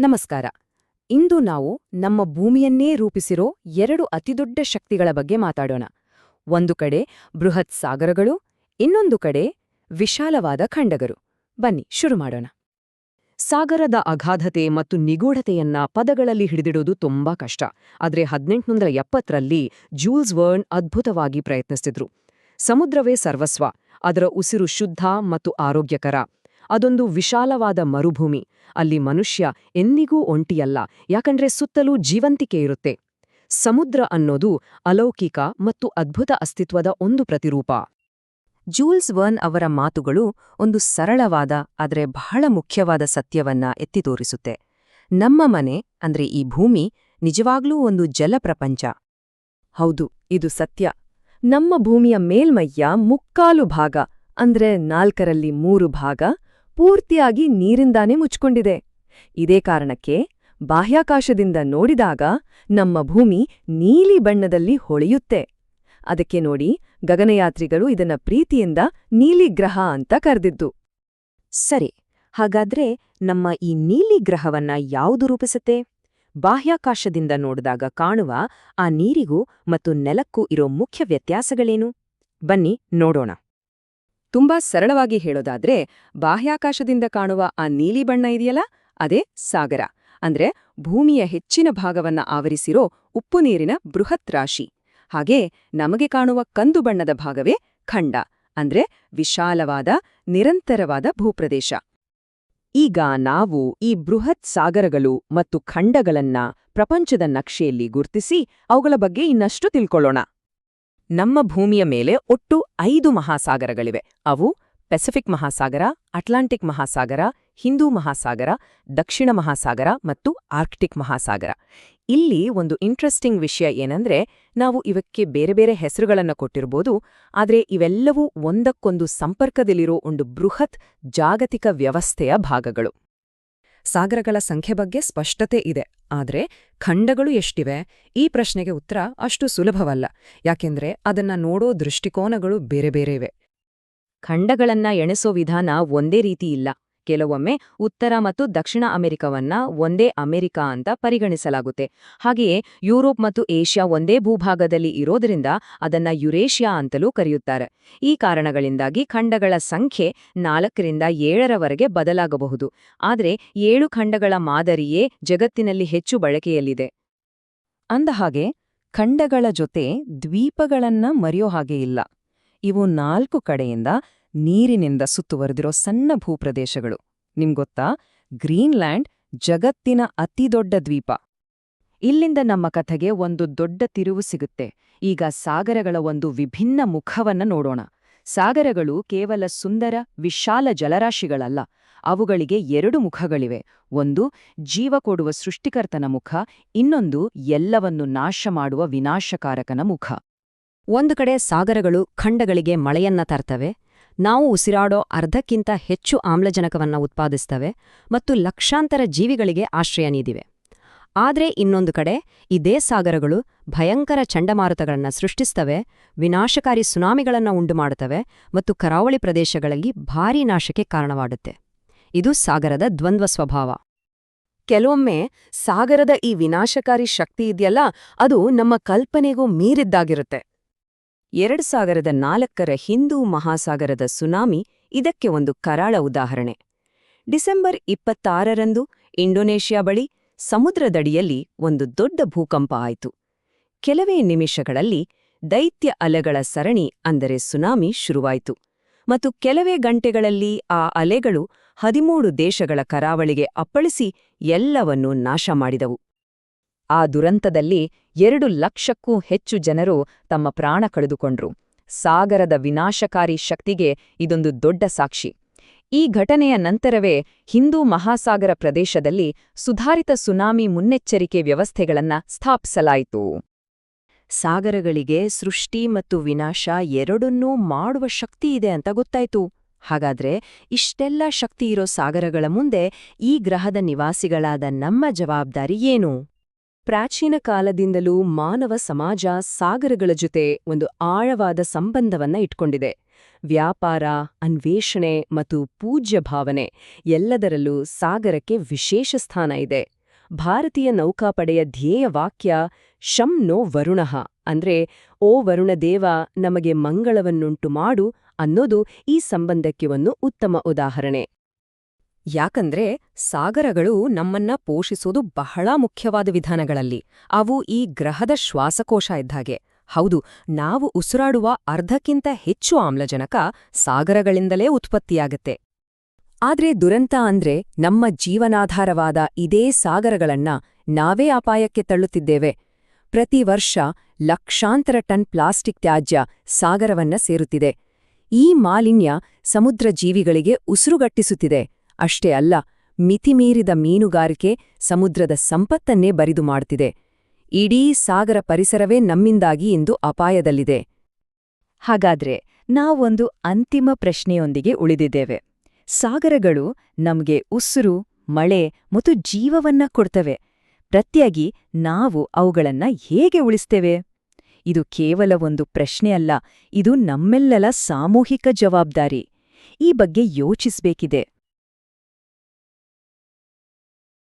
ನಮಸ್ಕಾರ. ಇಂದು ನಾವು ನಮ್ಮ ಭೂಮಿಯನ್ನೇ ರೂಪಿಸಿರೋ ಎರಡು ಅತಿದೊಡ್ಡ ಶಕ್ತಿಗಳ ಬಗ್ಗೆ ಮಾತಾಡೋಣ. ಒಂದು ಕಡೆ ಬೃಹತ್ ಸಾಗರಗಳು, ಇನ್ನೊಂದು ಕಡೆ ವಿಶಾಲವಾದ ಖಂಡಗರು. ಬನ್ನಿ, ಶುರು ಮಾಡೋಣ. ಸಾಗರದ ಅಗಾಧತೆ ಮತ್ತು ನಿಗೂಢತೆಯನ್ನ ಪದಗಳಲ್ಲಿ ಹಿಡಿದಿಡೋದು ತುಂಬಾ ಕಷ್ಟ. ಆದರೆ ಹದಿನೆಂಟುನೂರ ಎಪ್ಪತ್ತರಲ್ಲಿ ಜೂಲ್ಸ್ ವರ್ನ್ ಅದ್ಭುತವಾಗಿ ಪ್ರಯತ್ನಿಸ್ತಿದ್ರು. ಸಮುದ್ರವೇ ಸರ್ವಸ್ವ, ಅದರ ಉಸಿರು ಶುದ್ಧ ಮತ್ತು ಆರೋಗ್ಯಕರ. ಅದೊಂದು ವಿಶಾಲವಾದ ಮರುಭೂಮಿ. ಅಲ್ಲಿ ಮನುಷ್ಯ ಎಂದಿಗೂ ಒಂಟಿಯಲ್ಲ, ಯಾಕಂದ್ರೆ ಸುತ್ತಲೂ ಜೀವಂತಿಕೆ ಇರುತ್ತೆ. ಸಮುದ್ರ ಅನ್ನೋದು ಅಲೌಕಿಕ ಮತ್ತು ಅದ್ಭುತ ಅಸ್ತಿತ್ವದ ಒಂದು ಪ್ರತಿರೂಪ. ಜೂಲ್ಸ್ ವರ್ನ್ ಅವರ ಮಾತುಗಳು ಒಂದು ಸರಳವಾದ, ಆದರೆ ಬಹಳ ಮುಖ್ಯವಾದ ಸತ್ಯವನ್ನ ಎತ್ತಿ ತೋರಿಸುತ್ತೆ. ನಮ್ಮ ಮನೆ, ಅಂದ್ರೆ ಈ ಭೂಮಿ, ನಿಜವಾಗ್ಲೂ ಒಂದು ಜಲಪ್ರಪಂಚ. ಹೌದು, ಇದು ಸತ್ಯ. ನಮ್ಮ ಭೂಮಿಯ ಮೇಲ್ಮೈಯ ಮುಕ್ಕಾಲು ಭಾಗ, ಅಂದ್ರೆ ನಾಲ್ಕರಲ್ಲಿ ಮೂರು ಭಾಗ ಪೂರ್ತಿಯಾಗಿ ನೀರಿಂದಾನೇ ಮುಚ್ಕೊಂಡಿದೆ ಇದೇ ಕಾರಣಕ್ಕೆ ಬಾಹ್ಯಾಕಾಶದಿಂದ ನೋಡಿದಾಗ ನಮ್ಮ ಭೂಮಿ ನೀಲಿ ಬಣ್ಣದಲ್ಲಿ ಹೊಳೆಯುತ್ತೆ. ಅದಕ್ಕೆ ನೋಡಿ ಗಗನಯಾತ್ರಿಗಳು ಇದನ್ನ ಪ್ರೀತಿಯಿಂದ ನೀಲಿ ಗ್ರಹ ಅಂತ ಕರೆದಿದ್ದು. ಸರಿ, ಹಾಗಾದ್ರೆ ನಮ್ಮ ಈ ನೀಲಿ ಗ್ರಹವನ್ನ ಯಾವುದು ರೂಪಿಸುತ್ತೆ? ಬಾಹ್ಯಾಕಾಶದಿಂದ ನೋಡಿದಾಗ ಕಾಣುವ ಆ ನೀರಿಗೂ ಮತ್ತು ನೆಲಕ್ಕೂ ಇರೋ ಮುಖ್ಯ ವ್ಯತ್ಯಾಸಗಳೇನು? ಬನ್ನಿ, ನೋಡೋಣ. ತುಂಬಾ ಸರಳವಾಗಿ ಹೇಳೋದಾದ್ರೆ, ಬಾಹ್ಯಾಕಾಶದಿಂದ ಕಾಣುವ ಆ ನೀಲಿ ಬಣ್ಣ ಇದೆಯಲ್ಲ, ಅದೇ ಸಾಗರ. ಅಂದ್ರೆ ಭೂಮಿಯ ಹೆಚ್ಚಿನ ಭಾಗವನ್ನ ಆವರಿಸಿರೋ ಉಪ್ಪು ನೀರಿನ ಬೃಹತ್ ರಾಶಿ. ಹಾಗೆ ನಮಗೆ ಕಾಣುವ ಕಂದು ಬಣ್ಣದ ಭಾಗವೇ ಖಂಡ, ಅಂದ್ರೆ ವಿಶಾಲವಾದ, ನಿರಂತರವಾದ ಭೂಪ್ರದೇಶ. ಈಗ ನಾವು ಈ ಬೃಹತ್ ಸಾಗರಗಳು ಮತ್ತು ಖಂಡಗಳನ್ನ ಪ್ರಪಂಚದ ನಕ್ಷೆಯಲ್ಲಿ ಗುರ್ತಿಸಿ, ಅವುಗಳ ಬಗ್ಗೆ ಇನ್ನಷ್ಟು ತಿಳ್ಕೊಳ್ಳೋಣ. ನಮ್ಮ ಭೂಮಿಯ ಮೇಲೆ ಒಟ್ಟು ಐದು ಮಹಾಸಾಗರಗಳಿವೆ. ಅವು ಪೆಸಿಫಿಕ್ ಮಹಾಸಾಗರ ಅಟ್ಲಾಂಟಿಕ್ ಮಹಾಸಾಗರ ಹಿಂದೂ ಮಹಾಸಾಗರ, ದಕ್ಷಿಣ ಮಹಾಸಾಗರ ಮತ್ತು ಆರ್ಕ್ಟಿಕ್ ಮಹಾಸಾಗರ. ಇಲ್ಲಿ ಒಂದು ಇಂಟ್ರೆಸ್ಟಿಂಗ್ ವಿಷಯ ಏನಂದ್ರೆ, ನಾವು ಇವಕ್ಕೆ ಬೇರೆ ಬೇರೆ ಹೆಸರುಗಳನ್ನು ಕೊಟ್ಟಿರ್ಬೋದು, ಆದರೆ ಇವೆಲ್ಲವೂ ಒಂದಕ್ಕೊಂದು ಸಂಪರ್ಕದಲ್ಲಿರೋ ಒಂದು ಬೃಹತ್ ಜಾಗತಿಕ ವ್ಯವಸ್ಥೆಯ ಭಾಗಗಳು. ಸಾಗರಗಳ ಸಂಖ್ಯೆ ಬಗ್ಗೆ ಸ್ಪಷ್ಟತೆ ಇದೆ. ಆದರೆ ಖಂಡಗಳು ಎಷ್ಟಿವೆ? ಈ ಪ್ರಶ್ನೆಗೆ ಉತ್ತರ ಅಷ್ಟು ಸುಲಭವಲ್ಲ. ಯಾಕೆಂದ್ರೆ ಅದನ್ನ ನೋಡೋ ದೃಷ್ಟಿಕೋನಗಳು ಬೇರೆ ಬೇರೆ ಇವೆ. ಖಂಡಗಳನ್ನ ಎಣಿಸೋ ವಿಧಾನ ಒಂದೇ ರೀತಿ ಇಲ್ಲ. ಕೆಲವೊಮ್ಮೆ ಉತ್ತರ ಮತ್ತು ದಕ್ಷಿಣ ಅಮೆರಿಕವನ್ನ ಒಂದೇ ಅಮೆರಿಕ ಅಂತ ಪರಿಗಣಿಸಲಾಗುತ್ತೆ. ಹಾಗೆಯೇ ಯುರೋಪ್ ಮತ್ತು ಏಷ್ಯಾ ಒಂದೇ ಭೂಭಾಗದಲ್ಲಿ ಇರೋದರಿಂದ ಅದನ್ನ ಯುರೇಷ್ಯಾ ಅಂತಲೂ ಕರೆಯುತ್ತಾರೆ. ಈ ಕಾರಣಗಳಿಂದಾಗಿ ಖಂಡಗಳ ಸಂಖ್ಯೆ ನಾಲ್ಕರಿಂದ ಏಳರವರೆಗೆ ಬದಲಾಗಬಹುದು. ಆದರೆ ಏಳು ಖಂಡಗಳ ಮಾದರಿಯೇ ಜಗತ್ತಿನಲ್ಲಿ ಹೆಚ್ಚು ಬಳಕೆಯಲ್ಲಿದೆ. ಅಂದಹಾಗೆ ಖಂಡಗಳ ಜೊತೆ ದ್ವೀಪಗಳನ್ನ ಮರೆಯೋ ಹಾಗೆ ಇಲ್ಲ. ಇವು ನಾಲ್ಕು ಕಡೆಯಿಂದ ನೀರಿನಿಂದ ಸುತ್ತುವರೆದಿರೋ ಸಣ್ಣ ಭೂಪ್ರದೇಶಗಳು. ನಿಮ್ಗೊತ್ತಾ ಗ್ರೀನ್ಲ್ಯಾಂಡ್ ಜಗತ್ತಿನ ಅತಿದೊಡ್ಡ ದ್ವೀಪ. ಇಲ್ಲಿಂದ ನಮ್ಮ ಕಥೆಗೆ ಒಂದು ದೊಡ್ಡ ತಿರುವು ಸಿಗುತ್ತೆ. ಈಗ ಸಾಗರಗಳ ಒಂದು ವಿಭಿನ್ನ ಮುಖವನ್ನ ನೋಡೋಣ. ಸಾಗರಗಳು ಕೇವಲ ಸುಂದರ, ವಿಶಾಲ ಜಲರಾಶಿಗಳಲ್ಲ. ಅವುಗಳಿಗೆ ಎರಡು ಮುಖಗಳಿವೆ. ಒಂದು ಜೀವ ಕೊಡುವ ಸೃಷ್ಟಿಕರ್ತನ ಮುಖ, ಇನ್ನೊಂದು ಎಲ್ಲವನ್ನು ನಾಶ ಮಾಡುವ ವಿನಾಶಕಾರಕನ ಮುಖ. ಒಂದು ಕಡೆ ಸಾಗರಗಳು ಖಂಡಗಳಿಗೆ ಮಳೆಯನ್ನ ತರ್ತವೆ ನಾವು ಉಸಿರಾಡೋ ಅರ್ಧಕ್ಕಿಂತ ಹೆಚ್ಚು ಆಮ್ಲಜನಕವನ್ನು ಉತ್ಪಾದಿಸ್ತವೆ ಮತ್ತು ಲಕ್ಷಾಂತರ ಜೀವಿಗಳಿಗೆ ಆಶ್ರಯ ನೀಡಿವೆ. ಆದರೆ ಇನ್ನೊಂದು ಕಡೆ ಇದೇ ಸಾಗರಗಳು ಭಯಂಕರ ಚಂಡಮಾರುತಗಳನ್ನು ಸೃಷ್ಟಿಸ್ತವೆ, ವಿನಾಶಕಾರಿ ಸುನಾಮಿಗಳನ್ನು ಉಂಟುಮಾಡುತ್ತವೆ ಮತ್ತು ಕರಾವಳಿ ಪ್ರದೇಶಗಳಲ್ಲಿ ಭಾರೀ ನಾಶಕ್ಕೆ ಕಾರಣವಾಗುತ್ತೆ ಇದು ಸಾಗರದ ದ್ವಂದ್ವ ಸ್ವಭಾವ. ಕೆಲವೊಮ್ಮೆ ಸಾಗರದ ಈ ವಿನಾಶಕಾರಿ ಶಕ್ತಿ ಇದೆಯಲ್ಲ, ಅದು ನಮ್ಮ ಕಲ್ಪನೆಗೂ ಮೀರಿದ್ದಾಗಿರುತ್ತೆ. ಎರಡ್ ಸಾವಿರದ ನಾಲ್ಕರ ಹಿಂದೂ ಮಹಾಸಾಗರದ ಸುನಾಮಿ ಇದಕ್ಕೆ ಒಂದು ಕರಾಳ ಉದಾಹರಣೆ. ಡಿಸೆಂಬರ್ ಇಪ್ಪತ್ತಾರರಂದು ಇಂಡೋನೇಷ್ಯಾ ಬಳಿ ಸಮುದ್ರದಡಿಯಲ್ಲಿ ಒಂದು ದೊಡ್ಡ ಭೂಕಂಪ ಆಯಿತು. ಕೆಲವೇ ನಿಮಿಷಗಳಲ್ಲಿ ದೈತ್ಯ ಅಲೆಗಳ ಸರಣಿ ಅಂದರೆ ಸುನಾಮಿ ಶುರುವಾಯಿತು ಮತ್ತು ಕೆಲವೇ ಗಂಟೆಗಳಲ್ಲಿ ಆ ಅಲೆಗಳು ಹದಿಮೂರು ದೇಶಗಳ ಕರಾವಳಿಗೆ ಅಪ್ಪಳಿಸಿ ಎಲ್ಲವನ್ನೂ ನಾಶ ಮಾಡಿದವು. ಆ ದುರಂತದಲ್ಲಿ ಎರಡು ಲಕ್ಷಕ್ಕೂ ಹೆಚ್ಚು ಜನರು ತಮ್ಮ ಪ್ರಾಣ ಕಳೆದುಕೊಂಡ್ರು. ಸಾಗರದ ವಿನಾಶಕಾರಿ ಶಕ್ತಿಗೆ ಇದೊಂದು ದೊಡ್ಡ ಸಾಕ್ಷಿ. ಈ ಘಟನೆಯ ನಂತರವೇ ಹಿಂದೂ ಮಹಾಸಾಗರ ಪ್ರದೇಶದಲ್ಲಿ ಸುಧಾರಿತ ಸುನಾಮಿ ಮುನ್ನೆಚ್ಚರಿಕೆ ವ್ಯವಸ್ಥೆಗಳನ್ನ ಸ್ಥಾಪಿಸಲಾಯಿತು. ಸಾಗರಗಳಿಗೆ ಸೃಷ್ಟಿ ಮತ್ತು ವಿನಾಶ ಎರಡನ್ನೂ ಮಾಡುವ ಶಕ್ತಿ ಇದೆ ಅಂತ ಗೊತ್ತಾಯ್ತು. ಹಾಗಾದ್ರೆ ಇಷ್ಟೆಲ್ಲ ಶಕ್ತಿ ಇರೋ ಸಾಗರಗಳ ಮುಂದೆ ಈ ಗ್ರಹದ ನಿವಾಸಿಗಳಾದ ನಮ್ಮ ಜವಾಬ್ದಾರಿ ಏನು? ಪ್ರಾಚೀನ ಕಾಲದಿಂದಲೂ ಮಾನವ ಸಮಾಜ ಸಾಗರಗಳ ಜೊತೆ ಒಂದು ಆಳವಾದ ಸಂಬಂಧವನ್ನ ಇಟ್ಕೊಂಡಿದೆ. ವ್ಯಾಪಾರ, ಅನ್ವೇಷಣೆ ಮತ್ತು ಪೂಜ್ಯ ಭಾವನೆ ಎಲ್ಲದರಲ್ಲೂ ಸಾಗರಕ್ಕೆ ವಿಶೇಷ ಸ್ಥಾನ ಇದೆ. ಭಾರತೀಯ ನೌಕಾಪಡೆಯ ಧ್ಯೇಯ ವಾಕ್ಯ ಶಂ ನೋ ವರುಣಃ ಅಂದ್ರೆ ಓ ವರುಣ ದೇವ ನಮಗೆ ಮಂಗಳವನ್ನುಂಟು ಮಾಡು ಅನ್ನೋದು ಈ ಸಂಬಂಧಕ್ಕೆ ಒಂದು ಉತ್ತಮ ಉದಾಹರಣೆ. ಯಾಕಂದ್ರೆ ಸಾಗರಗಳು ನಮ್ಮನ್ನ ಪೋಷಿಸೋದು ಬಹಳ ಮುಖ್ಯವಾದ ವಿಧಾನಗಳಲ್ಲಿ. ಅವು ಈ ಗ್ರಹದ ಶ್ವಾಸಕೋಶ ಇದ್ದಾಗೆ ಹೌದು, ನಾವು ಉಸಿರಾಡುವ ಅರ್ಧಕ್ಕಿಂತ ಹೆಚ್ಚು ಆಮ್ಲಜನಕ ಸಾಗರಗಳಿಂದಲೇ ಉತ್ಪತ್ತಿಯಾಗತ್ತೆ. ಆದ್ರೆ ದುರಂತ ಅಂದ್ರೆ ನಮ್ಮ ಜೀವನಾಧಾರವಾದ ಇದೇ ಸಾಗರಗಳನ್ನ ನಾವೇ ಅಪಾಯಕ್ಕೆ ತಳ್ಳುತ್ತಿದ್ದೇವೆ. ಪ್ರತಿ ವರ್ಷ ಲಕ್ಷಾಂತರ ಟನ್ ಪ್ಲಾಸ್ಟಿಕ್ ತ್ಯಾಜ್ಯ ಸಾಗರವನ್ನ ಸೇರುತ್ತಿದೆ. ಈ ಮಾಲಿನ್ಯ ಸಮುದ್ರ ಜೀವಿಗಳಿಗೆ ಉಸಿರುಗಟ್ಟಿಸುತ್ತಿದೆ. ಅಷ್ಟೇ ಅಲ್ಲ, ಮಿತಿಮೀರಿದ ಮೀನುಗಾರಿಕೆ ಸಮುದ್ರದ ಸಂಪತ್ತನ್ನೇ ಬರಿದು ಮಾಡುತ್ತಿದೆ ಇಡೀ ಸಾಗರ ಪರಿಸರವೇ ನಮ್ಮಿಂದಾಗಿ ಇಂದು ಅಪಾಯದಲ್ಲಿದೆ. ಹಾಗಾದ್ರೆ, ನಾವೊಂದು ಅಂತಿಮ ಪ್ರಶ್ನೆಯೊಂದಿಗೆ ಉಳಿದಿದ್ದೇವೆ. ಸಾಗರಗಳು ನಮ್ಗೆ ಉಸಿರು, ಮಳೆ ಮತ್ತು ಜೀವವನ್ನ ಕೊಡ್ತವೆ. ಪ್ರತ್ಯಾಗಿ ನಾವು ಅವುಗಳನ್ನ ಹೇಗೆ ಉಳಿಸ್ತೇವೆ? ಇದು ಕೇವಲ ಒಂದು ಪ್ರಶ್ನೆ ಅಲ್ಲ, ಇದು ನಮ್ಮೆಲ್ಲರ ಸಾಮೂಹಿಕ ಜವಾಬ್ದಾರಿ. ಈ ಬಗ್ಗೆ ಯೋಚಿಸ್ಬೇಕಿದೆ.